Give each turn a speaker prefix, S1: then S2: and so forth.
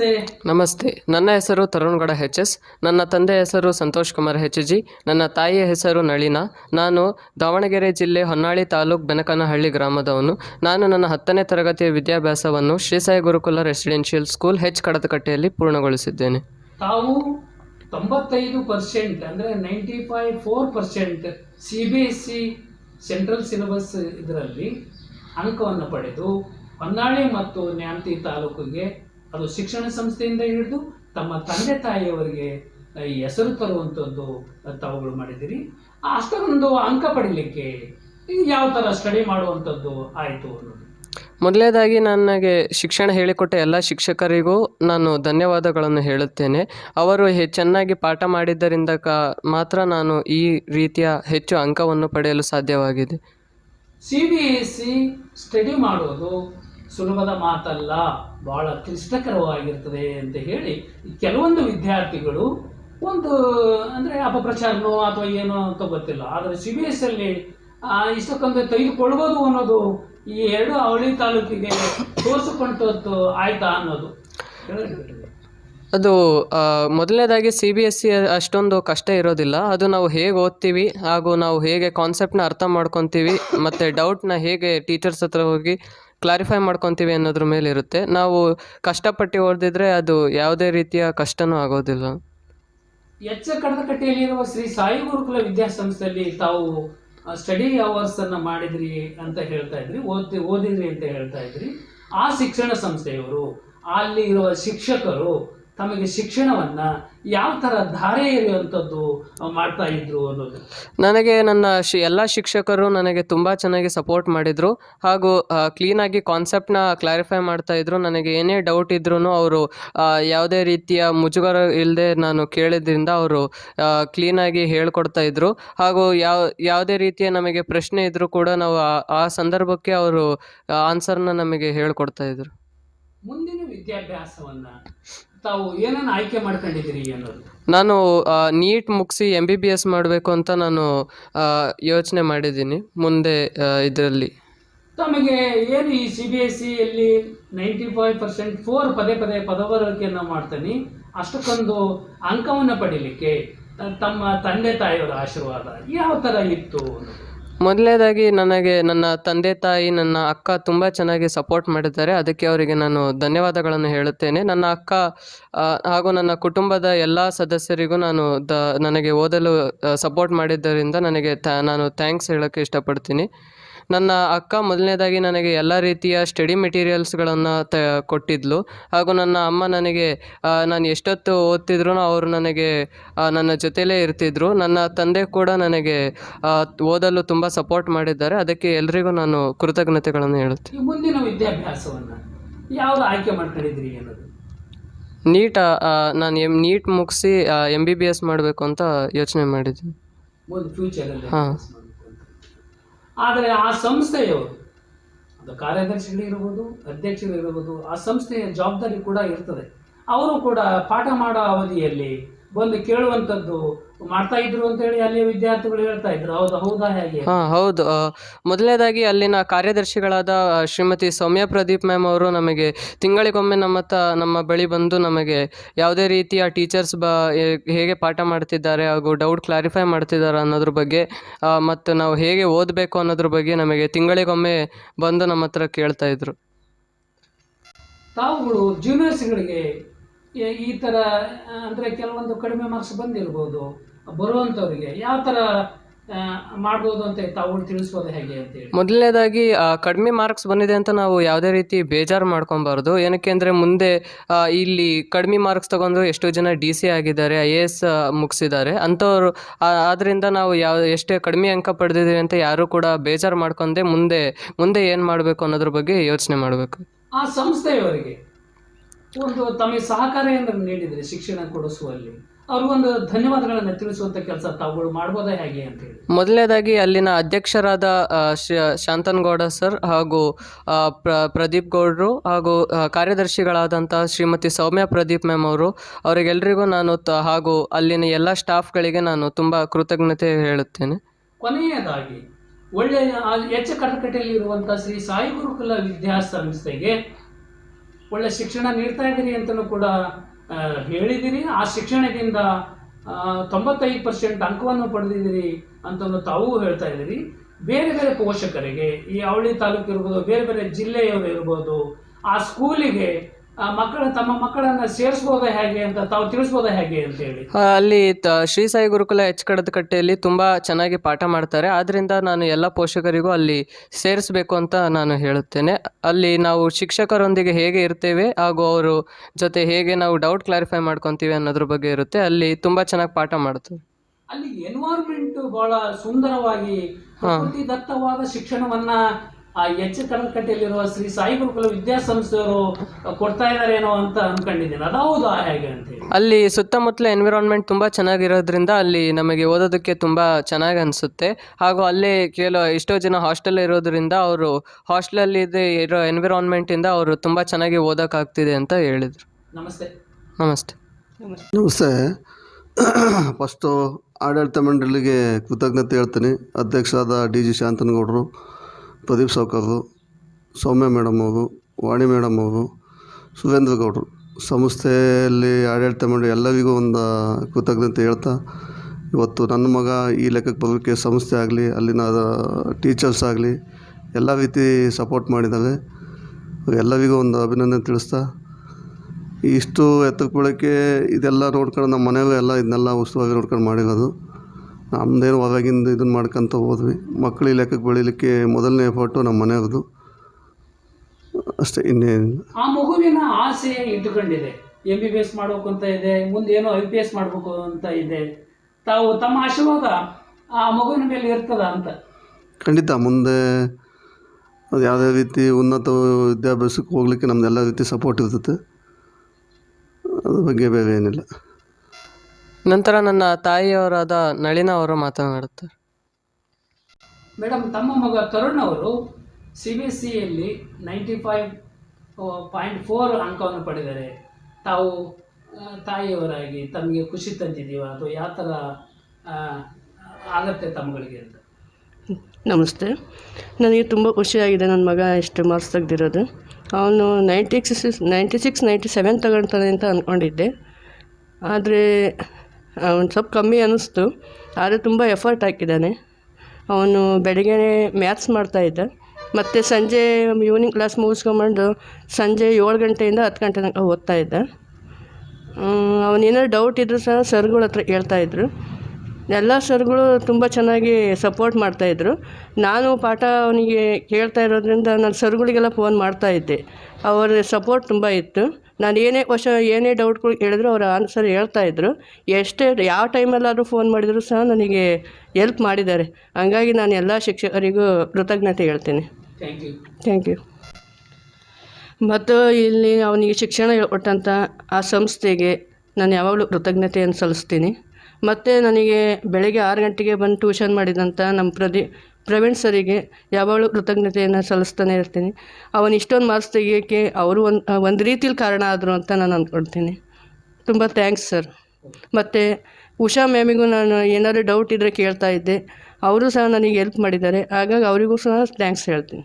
S1: ನಮಸ್ತೆ.
S2: ನಮಸ್ತೆ. ನನ್ನ ಹೆಸರು ತರುಣ್ಗೌಡ ಹೆಚ್ ಎಸ್. ನನ್ನ ತಂದೆ ಹೆಸರು ಸಂತೋಷ್ ಕುಮಾರ್ ಹೆಚ್ ಜಿ. ನನ್ನ ತಾಯಿಯ ಹೆಸರು ನಳಿನಾ. ನಾನು ದಾವಣಗೆರೆ ಜಿಲ್ಲೆ ಹೊನ್ನಾಳಿ ತಾಲೂಕ್ ಬೆನಕನಹಳ್ಳಿ ಗ್ರಾಮದವನು. ನಾನು ನನ್ನ ಹತ್ತನೇ ತರಗತಿಯ ವಿದ್ಯಾಭ್ಯಾಸವನ್ನು Shri Sai Gurukul residential school H ಕಡತಕಟ್ಟೆಯಲ್ಲಿ ಪೂರ್ಣಗೊಳಿಸಿದ್ದೇನೆ.
S1: ತಾವು ತೊಂಬತ್ತೈದು ಪರ್ಸೆಂಟ್ ಅಂದರೆ ninety five four percent C B S C central syllabus ಇದರಲ್ಲಿ ಅಂಕವನ್ನು ಪಡೆದು ಹೊನ್ನಾಳಿ ಮತ್ತು ನ್ಯಾಮತಿ ತಾಲೂಕಿಗೆ ಅದು ಶಿಕ್ಷಣ ಸಂಸ್ಥೆಯಿಂದ ಹಿಡಿದು ತಮ್ಮ ತಂದೆ ತಾಯಿಯವರಿಗೆ ಹೆಸರು ತರುವಂಥದ್ದು ತಾವುಗಳು ಮಾಡಿದ್ದೀರಿ. ಅಷ್ಟೊಂದು ಅಂಕ ಪಡಿಲಿಕ್ಕೆ ಯಾವ ಥರ ಸ್ಟಡಿ ಮಾಡುವಂಥದ್ದು ಆಯಿತು ಅನ್ನೋದು.
S2: ಮೊದಲನೇದಾಗಿ ನನಗೆ ಶಿಕ್ಷಣ ಹೇಳಿಕೊಟ್ಟ ಎಲ್ಲ ಶಿಕ್ಷಕರಿಗೂ ನಾನು ಧನ್ಯವಾದಗಳನ್ನು ಹೇಳುತ್ತೇನೆ. ಅವರು ಹೆ ಚೆನ್ನಾಗಿ ಪಾಠ ಮಾಡಿದ್ದರಿಂದ ಕ ಮಾತ್ರ ನಾನು ಈ ರೀತಿಯ ಹೆಚ್ಚು ಅಂಕವನ್ನು ಪಡೆಯಲು ಸಾಧ್ಯವಾಗಿದೆ.
S1: C B S C study ಮಾಡೋದು ಸುಲಭದ ಮಾತಲ್ಲ, ಬಹಳ ಕ್ಲಿಷ್ಟಕರವಾಗಿರ್ತದೆ ಅಂತ ಹೇಳಿ ಕೆಲವೊಂದು ವಿದ್ಯಾರ್ಥಿಗಳು ಒಂದು, ಅಂದರೆ ಅಪಪ್ರಚಾರನೋ ಅಥವಾ ಏನೋ ಅಂತ ಗೊತ್ತಿಲ್ಲ. ಆದರೆ ಸಿ ಬಿ ಎಸ್ ಅಲ್ಲಿ ಇಷ್ಟಕ್ಕೊಂದು ತೆಗೆದುಕೊಳ್ಬೋದು ಅನ್ನೋದು ಈ ಎರಡು ಅವಳಿ ತಾಲೂಕಿಗೆ ತೋರಿಸಿಕೊಂಡದ್ದು ಆಯ್ತಾ ಅನ್ನೋದು.
S2: ಅದು ಮೊದಲನೇದಾಗಿ ಸಿ ಬಿ ಎಸ್ ಸಿ ಅಷ್ಟೊಂದು ಕಷ್ಟ ಇರೋದಿಲ್ಲ. ಅದು ನಾವು ಹೇಗೆ ಓದ್ತೀವಿ, ಹಾಗೂ ನಾವು ಹೇಗೆ ಕಾನ್ಸೆಪ್ಟ್ನ ಅರ್ಥ ಮಾಡ್ಕೊತೀವಿ, ಮತ್ತು ಡೌಟ್ನ ಹೇಗೆ ಟೀಚರ್ಸ್ ಹತ್ರ ಹೋಗಿ ಕ್ಲಾರಿಫೈ ಮಾಡ್ಕೊತೀವಿ ಅನ್ನೋದ್ರ ಮೇಲೆ ಇರುತ್ತೆ. ನಾವು ಕಷ್ಟಪಟ್ಟು ಓದಿದ್ರೆ ಅದು ಯಾವುದೇ ರೀತಿಯ ಕಷ್ಟನೂ ಆಗೋದಿಲ್ಲ.
S1: ಎಚ್ಚ ಕಡದಕಟ್ಟೆಯಲ್ಲಿರುವ ಶ್ರೀ ಸಾಯಿ ಗುರುಕುಲ ವಿದ್ಯಾಸಂಸ್ಥೆಯಲ್ಲಿ ತಾವು ಸ್ಟಡಿ ಅವರ್ಸ್ ಅನ್ನ ಮಾಡಿದ್ರಿ ಅಂತ ಹೇಳ್ತಾ ಇದ್ರಿ ಓದಿ ಓದಿದ್ರಿ ಅಂತ ಹೇಳ್ತಾ ಇದ್ರಿ. ಆ ಶಿಕ್ಷಣ ಸಂಸ್ಥೆಯವರು, ಅಲ್ಲಿ ಇರುವ ಶಿಕ್ಷಕರು ತಮಗೆ ಶಿಕ್ಷಣವನ್ನ ಯಾವ ತರ ಧಾರೆ ಎರೆಯುವಂಥದ್ದು ಮಾಡ್ತಾ ಇದ್ರು ಅನ್ನೋದು.
S2: ನನಗೆ ನನ್ನ ಶಿ ಎಲ್ಲ ಶಿಕ್ಷಕರು ನನಗೆ ತುಂಬ ಚೆನ್ನಾಗಿ ಸಪೋರ್ಟ್ ಮಾಡಿದರು. ಹಾಗೂ ಕ್ಲೀನಾಗಿ ಕಾನ್ಸೆಪ್ಟ್ನ ಕ್ಲಾರಿಫೈ ಮಾಡ್ತಾ ಇದ್ರು. ನನಗೆ ಏನೇ ಡೌಟ್ ಇದ್ರೂ ಅವರು ಯಾವುದೇ ರೀತಿಯ ಮುಜುಗರ ಇಲ್ಲದೆ ನಾನು ಕೇಳಿದ್ರಿಂದ ಅವರು ಕ್ಲೀನಾಗಿ ಹೇಳ್ಕೊಡ್ತಾ ಇದ್ರು. ಹಾಗೂ ಯಾವ ಯಾವುದೇ ರೀತಿಯ ನಮಗೆ ಪ್ರಶ್ನೆ ಇದ್ದರೂ ಕೂಡ ನಾವು ಆ- ಆ ಸಂದರ್ಭಕ್ಕೆ ಅವರು ಆನ್ಸರ್ನ ನಮಗೆ ಹೇಳ್ಕೊಡ್ತಾ ಇದ್ರು.
S1: ಮುಂದಿನ ವಿದ್ಯಾಭ್ಯಾಸವನ್ನ ತಾವು ಏನನ್ನ ಆಯ್ಕೆ ಮಾಡ್ಕೊಂಡಿದ್ದೀರಿ ಅನ್ನೋದು?
S2: ನಾನು ನೀಟ್ ಮುಗಿಸಿ ಎಂ ಬಿ ಬಿ ಎಸ್ ಮಾಡಬೇಕು ಅಂತ ನಾನು ಯೋಚನೆ ಮಾಡಿದ್ದೀನಿ ಮುಂದೆ ಇದರಲ್ಲಿ.
S1: ತಮಗೆ ಏನು ಈ ಸಿ ಬಿ ಎಸ್ ಸಿಯಲ್ಲಿ ನೈಂಟಿ ಫೈವ್ ಪರ್ಸೆಂಟ್ ಫೋರ್ ಪದೇ ಪದೇ ಪದವರಿಕೆಯನ್ನು ಮಾಡ್ತೀನಿ? ಅಷ್ಟಕ್ಕೊಂದು ಅಂಕವನ್ನು ಪಡೀಲಿಕ್ಕೆ ತಮ್ಮ ತಂದೆ ತಾಯಿಯವರ ಆಶೀರ್ವಾದ ಯಾವ ಥರ ಇತ್ತು ಅನ್ನೋದು.
S2: ಮೊದಲನೇದಾಗಿ ನನಗೆ ನನ್ನ ತಂದೆ ತಾಯಿ, ನನ್ನ ಅಕ್ಕ ತುಂಬ ಚೆನ್ನಾಗಿ ಸಪೋರ್ಟ್ ಮಾಡಿದ್ದಾರೆ. ಅದಕ್ಕೆ ಅವರಿಗೆ ನಾನು ಧನ್ಯವಾದಗಳನ್ನು ಹೇಳುತ್ತೇನೆ. ನನ್ನ ಅಕ್ಕ ಹಾಗೂ ನನ್ನ ಕುಟುಂಬದ ಎಲ್ಲ ಸದಸ್ಯರಿಗೂ ನಾನು ದ, ನನಗೆ ಓದಲು ಸಪೋರ್ಟ್ ಮಾಡಿದ್ದರಿಂದ ನನಗೆ ತ, ನಾನು ಥ್ಯಾಂಕ್ಸ್ ಹೇಳೋಕ್ಕೆ ಇಷ್ಟಪಡ್ತೀನಿ. ನನ್ನ ಅಕ್ಕ ಮೊದಲನೇದಾಗಿ ನನಗೆ ಎಲ್ಲ ರೀತಿಯ ಸ್ಟಡಿ ಮೆಟೀರಿಯಲ್ಸ್ಗಳನ್ನು ತ ಕೊಟ್ಟಿದ್ಲು. ಹಾಗೂ ನನ್ನ ಅಮ್ಮ ನನಗೆ ನಾನು ಎಷ್ಟೊತ್ತು ಓದ್ತಿದ್ರು ಅವರು ನನಗೆ ನನ್ನ ಜೊತೆಲೇ ಇರ್ತಿದ್ರು. ನನ್ನ ತಂದೆ ಕೂಡ ನನಗೆ ಓದಲು ತುಂಬ ಸಪೋರ್ಟ್ ಮಾಡಿದ್ದಾರೆ. ಅದಕ್ಕೆ ಎಲ್ರಿಗೂ ನಾನು ಕೃತಜ್ಞತೆಗಳನ್ನು ಹೇಳುತ್ತೇನೆ.
S1: ಮುಂದಿನ ವಿದ್ಯಾಭ್ಯಾಸವನ್ನು ಯಾವುದು ಆಯ್ಕೆ ಮಾಡ್ಕೊಂಡಿದ್ರಿ ಅನ್ನೋದು?
S2: ನೀಟ್ ನಾನು ಎಂ ನೀಟ್ ಮುಗಿಸಿ ಎಂ ಬಿ ಬಿ ಎಸ್ ಮಾಡಬೇಕು ಅಂತ ಯೋಚನೆ ಮಾಡಿದ್ದೀನಿ. ಹಾ.
S1: ಆದರೆ ಆ ಸಂಸ್ಥೆಯವರು ಅದು ಅಧ್ಯಕ್ಷರು ಇರಬಹುದು ಆ ಸಂಸ್ಥೆಯ ಜವಾಬ್ದಾರಿ ಕೂಡ ಇರ್ತದೆ. ಅವರು ಕೂಡ ಪಾಠ ಮಾಡೋ ಅವಧಿಯಲ್ಲಿ ಬಂದು ಕೇಳುವಂತದ್ದು ಮಾಡ್ತಾ ಇದ್ರು ಅಂತ ಹೇಳಿ ಅಲ್ಲಿ ವಿದ್ಯಾರ್ಥಿಗಳು ಹೇಳ್ತಾ ಇದ್ರು. ಹೌದು ಹೌದಾ ಹೇಗೆ?
S2: ಹಾ ಹೌದು. ಆ, ಮೊದಲನೇದಾಗಿ ಅಲ್ಲಿನ ಕಾರ್ಯದರ್ಶಿಗಳಾದ ಆ, ಶ್ರೀಮತಿ ಸೌಮ್ಯ ಪ್ರದೀಪ್ ಮ್ಯಾಮ್ ಅವರು ನಮಗೆ ತಿಂಗಳಿಗೊಮ್ಮೆ ನಮ್ಮ ಹತ್ರ ನಮ್ಮ ಬಳಿ ಬಂದು ನಮಗೆ ಯಾವುದೇ ರೀತಿಯ ಟೀಚರ್ಸ್ ಬ ಹೇ- ಹೇಗೆ ಪಾಠ ಮಾಡ್ತಿದ್ದಾರೆ ಹಾಗೂ ಡೌಟ್ ಕ್ಲಾರಿಫೈ ಮಾಡ್ತಿದ್ದಾರೆ ಅನ್ನೋದ್ರ ಬಗ್ಗೆ ಆ, ಮತ್ತು ನಾವು ಹೇಗೆ ಓದಬೇಕು ಅನ್ನೋದ್ರ ಬಗ್ಗೆ ನಮಗೆ ತಿಂಗಳಿಗೊಮ್ಮೆ ಬಂದು ನಮ್ಮ ಹತ್ರ ಕೇಳ್ತಾ ಇದ್ರು.
S1: ತಾವುಗಳು ಜೂನಿಯರ್ಸ್ಗಳಿಗೆ ಈ- ಥರ ಅಂದ್ರೆ ಕೆಲವೊಂದು ಕಡಿಮೆ ಮಾರ್ಕ್ಸ್ ಬಂದಿರ್ಬೋದು ಬರುವಂಥವ್ರಿಗೆ ಯಾವ ಥರ ಮಾಡ್ಬೋದು ಅಂತ ತಾವು ತಿಳಿಸೋದು ಹೇಗೆ ಅಂತೇಳಿ
S2: ಮೊದಲನೇದಾಗಿ ಕಡಿಮೆ ಮಾರ್ಕ್ಸ್ ಬಂದಿದೆ ಅಂತ ನಾವು ಯಾವುದೇ ರೀತಿ ಬೇಜಾರು ಮಾಡ್ಕೊಬಾರ್ದು. ಏನಕ್ಕೆ ಅಂದರೆ ಮುಂದೆ ಇಲ್ಲಿ ಕಡಿಮೆ ಮಾರ್ಕ್ಸ್ ತಗೊಂಡು ಎಷ್ಟೋ ಜನ ಡಿ ಸಿ ಆಗಿದ್ದಾರೆ ಐ ಎ ಎಸ್ ಮುಗಿಸಿದ್ದಾರೆ. ಅಂಥವ್ರು ಆದ್ದರಿಂದ ನಾವು ಯಾವ ಎಷ್ಟೇ ಕಡಿಮೆ ಅಂಕ ಪಡೆದಿದ್ದೀವಿ ಅಂತ ಯಾರೂ ಕೂಡ ಬೇಜಾರು ಮಾಡ್ಕೊಂಡೆ ಮುಂದೆ ಮುಂದೆ ಏನು ಮಾಡಬೇಕು ಅನ್ನೋದ್ರ ಬಗ್ಗೆ ಯೋಚನೆ ಮಾಡಬೇಕು.
S1: ಆ ಸಂಸ್ಥೆಯವರಿಗೆ ಒಂದು ತಮಗೆ ಸಹಕಾರಿಯನ್ನು ನೀಡಿದ್ರೆ ಶಿಕ್ಷಣ ಕೊಡಿಸುವಲ್ಲಿ ಅವ್ರಿಗೊಂದು ಧನ್ಯವಾದಗಳನ್ನು ತಿಳಿಸುವಂತ ಕೆಲಸ ತಾವುಗಳು ಮಾಡ್ಬೋದಾ ಹೇಗೆ ಅಂತ ಹೇಳಿ.
S2: ಮೊದಲನೇದಾಗಿ ಅಲ್ಲಿನ ಅಧ್ಯಕ್ಷರಾದ ಶಾಂತನ್ಗೌಡ ಸರ್ ಹಾಗೂ ಪ್ರ ಪ್ರದೀಪ್ ಗೌಡ್ರು ಹಾಗೂ ಕಾರ್ಯದರ್ಶಿಗಳಾದಂತಹ ಶ್ರೀಮತಿ ಸೌಮ್ಯ ಪ್ರದೀಪ್ ಮ್ಯಾಮ್ ಅವರು ಅವರಿಗೆಲ್ಲರಿಗೂ ನಾನು ಹಾಗೂ ಅಲ್ಲಿನ ಎಲ್ಲ ಸ್ಟಾಫ್ಗಳಿಗೆ ನಾನು ತುಂಬ ಕೃತಜ್ಞತೆ ಹೇಳುತ್ತೇನೆ.
S1: ಕೊನೆಯದಾಗಿ ಒಳ್ಳೆಯ ಹೆಚ್ಚು ಕಟಕಟೆಯಲ್ಲಿ ಇರುವಂತಹ ಶ್ರೀ ಸಾಯಿ ಗುರುಕುಲ ವಿದ್ಯಾಸಂಸ್ಥೆಗೆ ಒಳ್ಳೆ ಶಿಕ್ಷಣ ನೀಡ್ತಾ ಇದ್ದೀರಿ ಅಂತಲೂ ಕೂಡ ಹೇಳಿದ್ದೀರಿ. ಆ ಶಿಕ್ಷಣದಿಂದ ತೊಂಬತ್ತೈದು ಪರ್ಸೆಂಟ್ ಅಂಕವನ್ನು ಪಡೆದಿದ್ದೀರಿ ಅಂತಲೂ ತಾವು ಹೇಳ್ತಾ ಇದ್ದೀರಿ. ಬೇರೆ ಬೇರೆ ಪೋಷಕರಿಗೆ, ಈ ಅವಳಿ ತಾಲೂಕು ಇರ್ಬೋದು ಬೇರೆ ಬೇರೆ ಜಿಲ್ಲೆಯವರು ಇರ್ಬೋದು, ಆ ಸ್ಕೂಲಿಗೆ ಮಕ್ಕಳ ತಮ್ಮ ಮಕ್ಕಳನ್ನ ಸೇರಿಸ್ಬೋದ ಹೇಗೆ ಅಂತ ತಾವು ತಿಳಿಸ್ಬೋದ ಹೇಗೆ ಅಂತ ಹೇಳಿ
S2: ಅಲ್ಲಿ ತ ಶ್ರೀ ಸಾಯಿ ಗುರುಕುಲ ಎಚ್ ಕಡದ ಕಟ್ಟೆಯಲ್ಲಿ ತುಂಬಾ ಚೆನ್ನಾಗಿ ಪಾಠ ಮಾಡ್ತಾರೆ. ಆದ್ರಿಂದ ನಾನು ಎಲ್ಲ ಪೋಷಕರಿಗೂ ಅಲ್ಲಿ ಸೇರಿಸಬೇಕು ಅಂತ ನಾನು ಹೇಳುತ್ತೇನೆ. ಅಲ್ಲಿ ನಾವು ಶಿಕ್ಷಕರೊಂದಿಗೆ ಹೇಗೆ ಇರ್ತೇವೆ ಹಾಗೂ ಅವರು ಜೊತೆ ಹೇಗೆ ನಾವು ಡೌಟ್ ಕ್ಲಾರಿಫೈ ಮಾಡ್ಕೊತೀವಿ ಅನ್ನೋದ್ರ ಬಗ್ಗೆ ಇರುತ್ತೆ. ಅಲ್ಲಿ ತುಂಬಾ ಚೆನ್ನಾಗಿ ಪಾಠ ಮಾಡ್ತಾರೆ
S1: ಅಲ್ಲಿ ಎನ್ವೈರ್ಮೆಂಟ್ ಬಹಳ ಸುಂದರವಾಗಿ ಪ್ರಕೃತಿ ದತ್ತವಾದ ಶಿಕ್ಷಣವನ್ನ ಆ ಎಚ್ ಕನಕಟ್ಟಿಯಲ್ಲಿರುವ ಶ್ರೀ ಸಾಯಿ ಗುರುಕುಲ ವಿದ್ಯಾಸಂಸ್ಥೆಯವರು ಕೊಡ್ತಾ ಇದಾರೇನೋ ಅಂತ ಅನ್ಕೊಂಡಿದ್ದೀನಿ. ಅದು ಹೌದು ಹೇಗೆ ಅಂತ ಹೇಳಿ?
S2: ಅಲ್ಲಿ ಸುತ್ತಮುತ್ತಲ ಎನ್ವಿರಾನ್ಮೆಂಟ್ ತುಂಬ ಚೆನ್ನಾಗಿರೋದ್ರಿಂದ ಅಲ್ಲಿ ನಮಗೆ ಓದೋದಕ್ಕೆ ತುಂಬ ಚೆನ್ನಾಗಿ ಅನಿಸುತ್ತೆ. ಹಾಗೂ ಅಲ್ಲೇ ಕೆಲವು ಎಷ್ಟೋ ಜನ ಹಾಸ್ಟೆಲ್ ಇರೋದ್ರಿಂದ ಅವರು ಹಾಸ್ಟೆಲಲ್ಲಿ ಇರೋ ಎನ್ವಿರಾನ್ಮೆಂಟಿಂದ ಅವರು ತುಂಬ ಚೆನ್ನಾಗಿ ಓದೋಕ್ಕಾಗ್ತಿದೆ ಅಂತ ಹೇಳಿದರು.
S1: ನಮಸ್ತೆ.
S2: ನಮಸ್ತೆ.
S3: ನಮಸ್ತೆ. ಫಸ್ಟು ಆಡಳಿತ ಮಂಡಳಿಗೆ ಕೃತಜ್ಞತೆ ಹೇಳ್ತೀನಿ. ಅಧ್ಯಕ್ಷರಾದ ಡಿ ಜಿ ಶಾಂತನಗೌಡರು. ಪ್ರದೀಪ್ ಸಾವ್ಕಾರರು ಸೌಮ್ಯ ಮೇಡಮ್ ಅವರು, ವಾಣಿ ಮೇಡಮ್ ಅವರು, ಸುರೇಂದ್ರ ಗೌಡರು. ಸಂಸ್ಥೆಯಲ್ಲಿ ಆಡಳಿತ ಮಾಡಿ ಎಲ್ಲರಿಗೂ ಒಂದು ಕೃತಜ್ಞತೆ ಹೇಳ್ತಾ, ಇವತ್ತು ನನ್ನ ಮಗ ಈ ಲೆಕ್ಕಕ್ಕೆ ಬರೋಕ್ಕೆ ಸಂಸ್ಥೆ ಆಗಲಿ, ಅಲ್ಲಿನ ಟೀಚರ್ಸ್ ಆಗಲಿ, ಎಲ್ಲ ರೀತಿ ಸಪೋರ್ಟ್ ಮಾಡಿದ್ದಾರೆ. ಎಲ್ಲರಿಗೂ ಒಂದು ಅಭಿನಂದನೆ ತಿಳಿಸ್ತಾ, ಇಷ್ಟು ಎತ್ತಕ್ಕೆ ಬೆಳಕ್ಕೆ ಇದೆಲ್ಲ ನೋಡ್ಕೊಂಡು ನಮ್ಮ ಮನೆಯಲ್ಲೂ ಎಲ್ಲ ಇದನ್ನೆಲ್ಲ ಉಸ್ತುವಾಗಿ ನೋಡ್ಕೊಂಡು ಮಾಡಿರೋದು. ನಮ್ಮದೇನು ಹೊರಗಿಂದ ಇದನ್ನು ಮಾಡ್ಕೊಂತ ಹೋದ್ವಿ. ಮಕ್ಕಳು ಲೆಕ್ಕಕ್ಕೆ ಬೆಳೀಲಿಕ್ಕೆ ಮೊದಲನೇ ಎಫರ್ಟು ನಮ್ಮ ಮನೆಯವ್ರದ್ದು ಅಷ್ಟೇ ಇನ್ನೇನಿಲ್ಲ.
S1: ಆ ಮಗುವಿನ ಆಸೆ ಇಟ್ಟುಕೊಂಡಿದೆ ಎಂ ಬಿ ಬಿ ಎಸ್ ಮಾಡ್ಬೇಕು ಅಂತ ಇದೆ ಮುಂದೆ ಏನೋ ಐ ಪಿ ಎಸ್ ಮಾಡಬೇಕು ಅಂತ ಇದೆ. ತಾವು ತಮ್ಮ ಆಶೀರ್ವಾದ ಆ ಮಗುವಿನ ಮೇಲೆ ಇರ್ತದ ಅಂತ.
S3: ಖಂಡಿತ ಮುಂದೆ ಅದು ಯಾವುದೇ ರೀತಿ ಉನ್ನತ ವಿದ್ಯಾಭ್ಯಾಸಕ್ಕೆ ಹೋಗಲಿಕ್ಕೆ ಎಲ್ಲ ರೀತಿ ಸಪೋರ್ಟ್ ಇರ್ತದೆ. ಅದ್ರ ಬಗ್ಗೆ ಬೇರೆ ಏನಿಲ್ಲ.
S2: ನಂತರ ನನ್ನ ತಾಯಿಯವರಾದ ನಳಿನ ಅವರು ಮಾತನಾಡುತ್ತಾರೆ.
S1: ಮೇಡಮ್ ತಮ್ಮ ಮಗ ತರುಣ್ ಅವರು ಸಿ ಬಿ ಎಸ್ ಸಿಯಲ್ಲಿ ನೈಂಟಿ ಫೈವ್ ಪಾಯಿಂಟ್ ಫೋರ್ ಅಂಕವನ್ನು ಪಡೆದರೆ ತಾವು ತಾಯಿಯವರಾಗಿ ತಮಗೆ ಖುಷಿ ತಂದಿದ್ದೀವ ಅಥವಾ ಯಾವ ಥರ ಆಗತ್ತೆ ತಮ್ಮಗಳಿಗೆ ಅಂತ?
S4: ನಮಸ್ತೆ. ನನಗೆ ತುಂಬ ಖುಷಿಯಾಗಿದೆ. ನನ್ನ ಮಗ ಎಷ್ಟು ಮಾರ್ಕ್ಸ್ ತೆಗೆದಿರೋದು. ಅವನು ninety six ninety six ninety seven ತಗೊಳ್ತಾನೆ ಅಂತ ಅಂದ್ಕೊಂಡಿದ್ದೆ. ಆದರೆ ಅವನು ಸ್ವಲ್ಪ ಕಮ್ಮಿ ಅನ್ನಿಸ್ತು, ಆದರೆ ತುಂಬ ಎಫರ್ಟ್ ಹಾಕಿದ್ದಾನೆ. ಅವನು ಬೆಳಗ್ಗೆ ಮ್ಯಾಥ್ಸ್ ಮಾಡ್ತಾಯಿದ್ದ ಮತ್ತು ಸಂಜೆ ಈವ್ನಿಂಗ್ ಕ್ಲಾಸ್ ಮುಗಿಸ್ಕೊಂಬಂದು ಸಂಜೆ ಏಳು ಗಂಟೆಯಿಂದ ಹತ್ತು ಗಂಟೆ ತನಕ ಓದ್ತಾ ಇದ್ದ. ಅವನೇನಾದ್ರು ಡೌಟ್ ಇದ್ದರೂ ಸಹ ಸರ್ಗಳ ಹತ್ರ ಕೇಳ್ತಾಯಿದ್ರು ಎಲ್ಲ ಸರ್ಗಳು ತುಂಬ ಚೆನ್ನಾಗಿ ಸಪೋರ್ಟ್ ಮಾಡ್ತಾಯಿದ್ರು ನಾನು ಪಾಠ ಅವನಿಗೆ ಕೇಳ್ತಾ ಇರೋದ್ರಿಂದ ನಾನು ಸರ್ಗಳಿಗೆಲ್ಲ ಫೋನ್ ಮಾಡ್ತಾಯಿದ್ದೆ ಅವರ ಸಪೋರ್ಟ್ ತುಂಬ ಇತ್ತು. ನಾನು ಏನೇ ವರ್ಷ ಏನೇ ಡೌಟ್ಗಳು ಕೇಳಿದ್ರು ಅವರು ಆನ್ಸರ್ ಹೇಳ್ತಾ ಇದ್ದರು ಎಷ್ಟೇ ಯಾವ ಟೈಮಲ್ಲಾದರೂ ಫೋನ್ ಮಾಡಿದರೂ ಸಹ ನನಗೆ ಎಲ್ಪ್ ಮಾಡಿದ್ದಾರೆ. ಹಂಗಾಗಿ ನಾನು ಎಲ್ಲ ಶಿಕ್ಷಕರಿಗೂ ಕೃತಜ್ಞತೆ ಹೇಳ್ತೀನಿ.
S1: ಥ್ಯಾಂಕ್ ಯು
S4: ಥ್ಯಾಂಕ್ ಯು ಮತ್ತು ಇಲ್ಲಿ ಅವನಿಗೆ ಶಿಕ್ಷಣ ಹೇಳ್ಕೊಟ್ಟಂಥ ಆ ಸಂಸ್ಥೆಗೆ ನಾನು ಯಾವಾಗಲೂ ಕೃತಜ್ಞತೆಯನ್ನು ಸಲ್ಲಿಸ್ತೀನಿ. ಮತ್ತು ನನಗೆ ಬೆಳಗ್ಗೆ ಆರು ಗಂಟೆಗೆ ಬಂದು ಟ್ಯೂಷನ್ ಮಾಡಿದಂಥ ನಮ್ಮ ಪ್ರದಿ ಪ್ರವೀಣ್ ಸರಿಗೆ ಯಾವಾಗಲೂ ಕೃತಜ್ಞತೆಯನ್ನು ಸಲ್ಲಿಸ್ತಾನೆ ಇರ್ತೀನಿ. ಅವನು ಇಷ್ಟೊಂದು ಮಾರ್ಕ್ಸ್ ತೆಗಿಯೋಕ್ಕೆ ಅವರು ಒಂದು ಒಂದು ರೀತಿಲಿ ಕಾರಣ ಆದರು ಅಂತ ನಾನು ಅಂದ್ಕೊಳ್ತೀನಿ ತುಂಬ ಥ್ಯಾಂಕ್ಸ್ ಸರ್ ಮತ್ತು ಉಷಾ ಮ್ಯಾಮಿಗೂ ನಾನು ಏನಾದರೂ ಡೌಟ್ ಇದ್ದರೆ ಕೇಳ್ತಾ ಇದ್ದೆ. ಅವರು ಸಹ ನನಗೆ ಹೆಲ್ಪ್ ಮಾಡಿದ್ದಾರೆ. ಹಾಗಾಗಿ ಅವರಿಗೂ ಸಹ ಥ್ಯಾಂಕ್ಸ್ ಹೇಳ್ತೀನಿ.